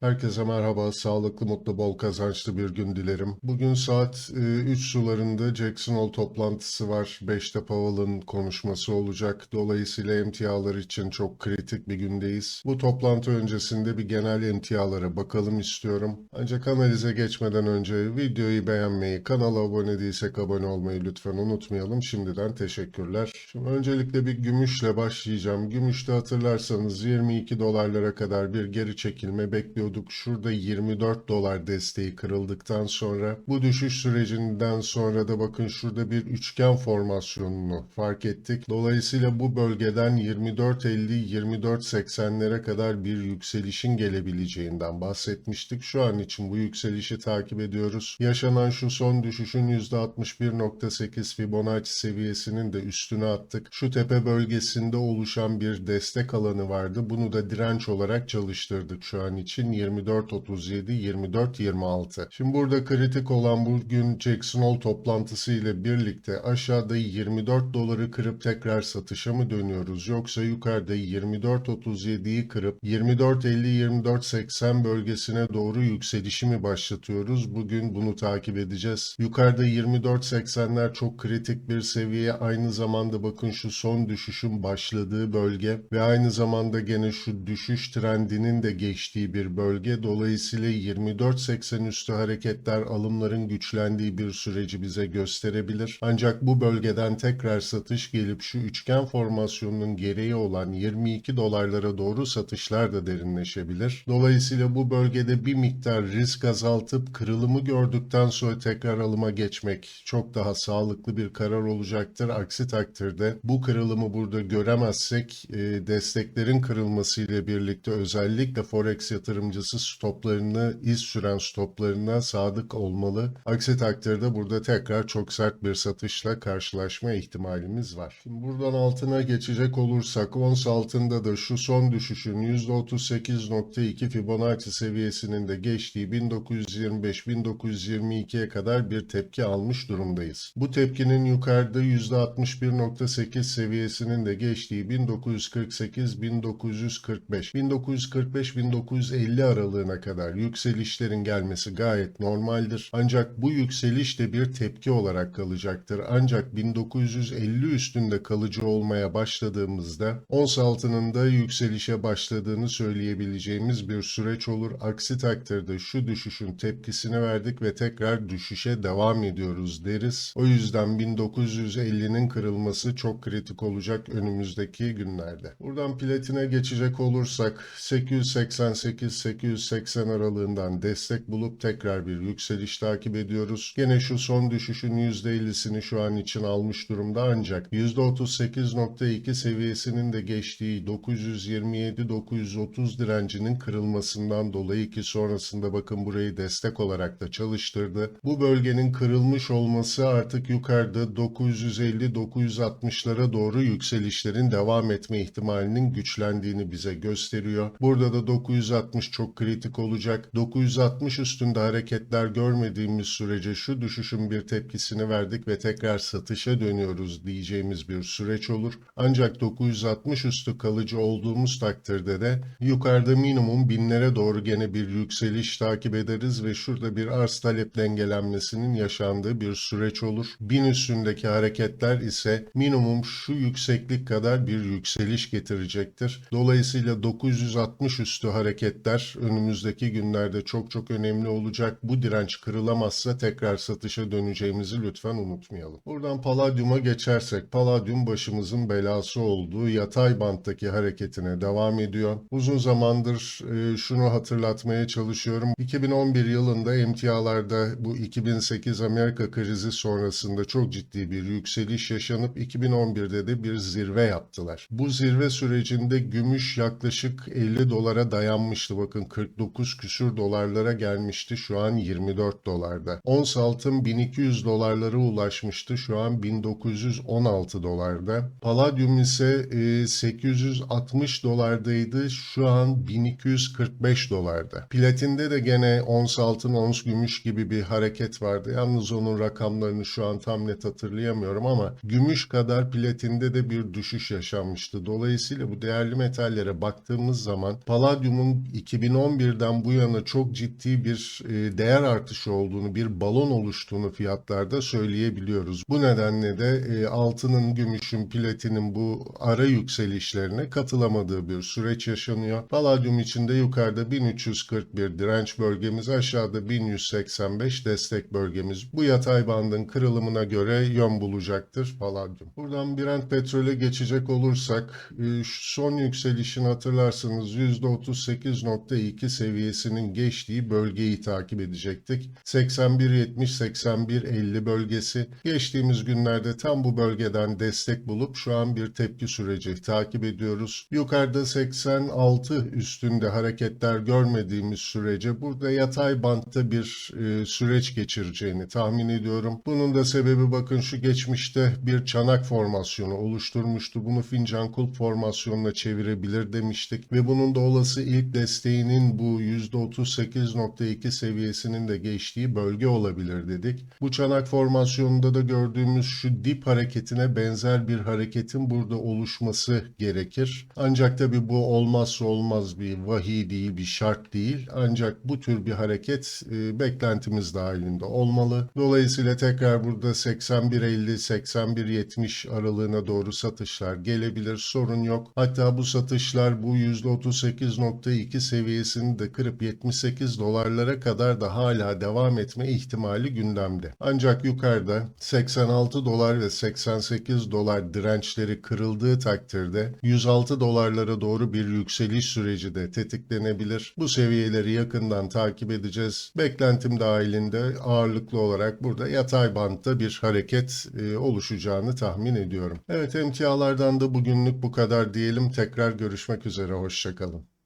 Herkese merhaba, sağlıklı, mutlu, bol kazançlı bir gün dilerim. Bugün saat e, 3 sularında Jackson Hole toplantısı var. 5'te Powell'ın konuşması olacak. Dolayısıyla emtialar için çok kritik bir gündeyiz. Bu toplantı öncesinde bir genel emtialara bakalım istiyorum. Ancak analize geçmeden önce videoyu beğenmeyi, kanala abone değilsek abone olmayı lütfen unutmayalım. Şimdiden teşekkürler. Şimdi öncelikle bir gümüşle başlayacağım. Gümüşte hatırlarsanız 22 dolarlara kadar bir geri çekilme bekliyorduk. Şurada 24 dolar desteği kırıldıktan sonra bu düşüş sürecinden sonra da bakın şurada bir üçgen formasyonunu fark ettik. Dolayısıyla bu bölgeden 24.50-24.80'lere kadar bir yükselişin gelebileceğinden bahsetmiştik. Şu an için bu yükselişi takip ediyoruz. Yaşanan şu son düşüşün %61.8 Fibonacci seviyesinin de üstüne attık. Şu tepe bölgesinde oluşan bir destek alanı vardı. Bunu da direnç olarak çalıştırdık şu an için 24.37, 24.26. Şimdi burada kritik olan bugün Jackson Hole toplantısı ile birlikte aşağıda 24 doları kırıp tekrar satışa mı dönüyoruz yoksa yukarıda 24.37'yi kırıp 24.50-24.80 bölgesine doğru yükselişi mi başlatıyoruz? Bugün bunu takip edeceğiz. Yukarıda 24.80'ler çok kritik bir seviye. Aynı zamanda bakın şu son düşüşün başladığı bölge ve aynı zamanda gene şu düşüş trendinin de geçtiği bir bölge. Dolayısıyla 24.80 üstü hareketler alımların güçlendiği bir süreci bize gösterebilir. Ancak bu bölgeden tekrar satış gelip şu üçgen formasyonunun gereği olan 22 dolarlara doğru satışlar da derinleşebilir. Dolayısıyla bu bölgede bir miktar risk azaltıp kırılımı gördükten sonra tekrar alıma geçmek çok daha sağlıklı bir karar olacaktır. Aksi takdirde bu kırılımı burada göremezsek e, desteklerin kırılmasıyla birlikte özellikle forex yatırımcısı stoplarını iz süren stoplarına sadık olmalı. Aksi takdirde burada tekrar çok sert bir satışla karşılaşma ihtimalimiz var. Şimdi buradan altına geçecek olursak ons altında da şu son düşüşün %38.2 Fibonacci seviyesinin de geçtiği 1925-1922'ye kadar bir tepki almış durumdayız. Bu tepkinin yukarıda %61.8 seviyesinin de geçtiği 1948-1945, 1945-1950 aralığına kadar yükselişlerin gelmesi gayet normaldir. Ancak bu yükseliş de bir tepki olarak kalacaktır. Ancak 1950 üstünde kalıcı olmaya başladığımızda ons altının da yükselişe başladığını söyleyebileceğimiz bir süreç olur. Aksi takdirde şu düşüşün tepkisini verdik ve tekrar düşüşe devam ediyoruz deriz. O yüzden 1950'nin kırılması çok kritik olacak önümüzdeki günlerde. Buradan platine geçecek olursak 888-880 aralığından destek bulup tekrar bir yükseliş takip ediyoruz. Gene şu son düşüşün %50'sini şu an için almış durumda ancak %38.2 seviyesinin de geçtiği 927-930 direncinin kırılmasından dolayı ki sonrasında bakın burayı destek olarak da çalıştırdı. Bu bölgenin kırılmış olması artık yukarıda 950-960'lara doğru yükselişlerin devam etme ihtimalinin güçlendiğini bize gösteriyor. Burada da 960 çok kritik olacak. 960 üstünde hareketler görmediğimiz sürece şu düşüşün bir tepkisini verdik ve tekrar satışa dönüyoruz diyeceğimiz bir süreç olur. Ancak 960 üstü kalıcı olduğumuz takdirde de yukarıda minimum binlere doğru gene bir yükseliş takip ederiz ve şurada bir arz talep dengelenmesinin yaşandığı bir süreç olur. Bin üstündeki hareketler ise minimum şu yükseklik kadar bir yükseliş getirecektir. Dolayısıyla 960 üstü hareketler önümüzdeki günlerde çok çok önemli olacak. Bu direnç kırılamazsa tekrar satışa döneceğimizi lütfen unutmayalım. Buradan Palladium'a geçersek Palladium başımızın belası olduğu yatay banttaki hareketine devam ediyor. Uzun zamandır e, şunu hatırlatmaya çalışıyorum. 2011 yılında emtialarda bu 2008 Amerika krizi sonrasında çok ciddi bir yükseliş yaşanıp 2011'de de bir zirve yaptılar. Bu zirve sürecinde gümüş yaklaşık 50 dolara dayanmıştı. Bakın 49 küsür dolarlara gelmişti. Şu an 24 dolarda. Ons altın 1200 dolarlara ulaşmıştı. Şu an 1916 dolarda. Palladium ise e, 860 dolardaydı. Şu an 1245 dolarda. Platinde de gene ons altın, ons gümüş gibi bir hareket vardı. Yalnız onun rakamlarını şu an tam net hatırlayamıyorum ama gümüş kadar platinde de bir düşüş yaşanmıştı. Dolayısıyla bu değerli metallere baktığımız zaman Palladium'un 2011'den bu yana çok ciddi bir e, değer artışı olduğunu, bir balon oluştuğunu fiyatlarda söyleyebiliyoruz. Bu nedenle de e, altının, gümüşün, platinin bu ara yükselişlerine katılamadığı bir süreç yaşanıyor. Palladium için de yukarıda 1341 direnç bölgemiz, aşağıda 1185 destek bölgemiz. Bu yatay bandın kırılımına göre yön bulacaktır Palladium. Buradan Brent petrole geçecek olursak e, son yükselişin hatırlarsanız %38.2 seviyesinin geçtiği bölgeyi takip edecektik. 81.70-81.50 bölgesi geçtiğimiz günlerde tam bu bölgeden destek bulup şu an bir tepki süreci takip ediyoruz. Yukarıda 86 üstünde hareketler görmediğimiz sürece burada yatay bantta bir e, süreç geçireceğini tahmin ediyorum. Bunun da sebebi bakın şu geçmişte bir çanak formasyonu oluşturmuştu. Bunu fincan kulp formasyonuna çevirebilir demiştik ve bunun da olası ilk desteğinin bu %38.2 seviyesinin de geçtiği bölge olabilir dedik. Bu çanak formasyonunda da gördüğümüz şu dip hareketine benzer bir hareketin burada oluşması gerekir. Ancak tabi bu olmazsa olmaz bir vahiy değil, bir şart değil. Ancak bu tür bir hareket e, beklentimiz dahilinde olmalı. Dolayısıyla tekrar burada 81.50-81.70 aralığına doğru satışlar gelebilir. Sorun yok. Hatta bu satışlar bu %38.2 seviyesini de kırıp 78 dolarlara kadar da hala devam etme ihtimali gündemde. Ancak yukarıda 86 dolar ve 88 dolar dirençleri kırıldığı takdirde 106 dolarlara doğru bir yükseliş süreci de tetiklenebilir. Bu seviyeleri yakından takip edeceğiz. Beklentim dahilinde ağırlıklı olarak burada yatay bantta bir hareket e, oluşacağını tahmin ediyorum. Evet emtialardan da bugünlük bu kadar diyelim. Tekrar görüşmek üzere. Hoşçakalın.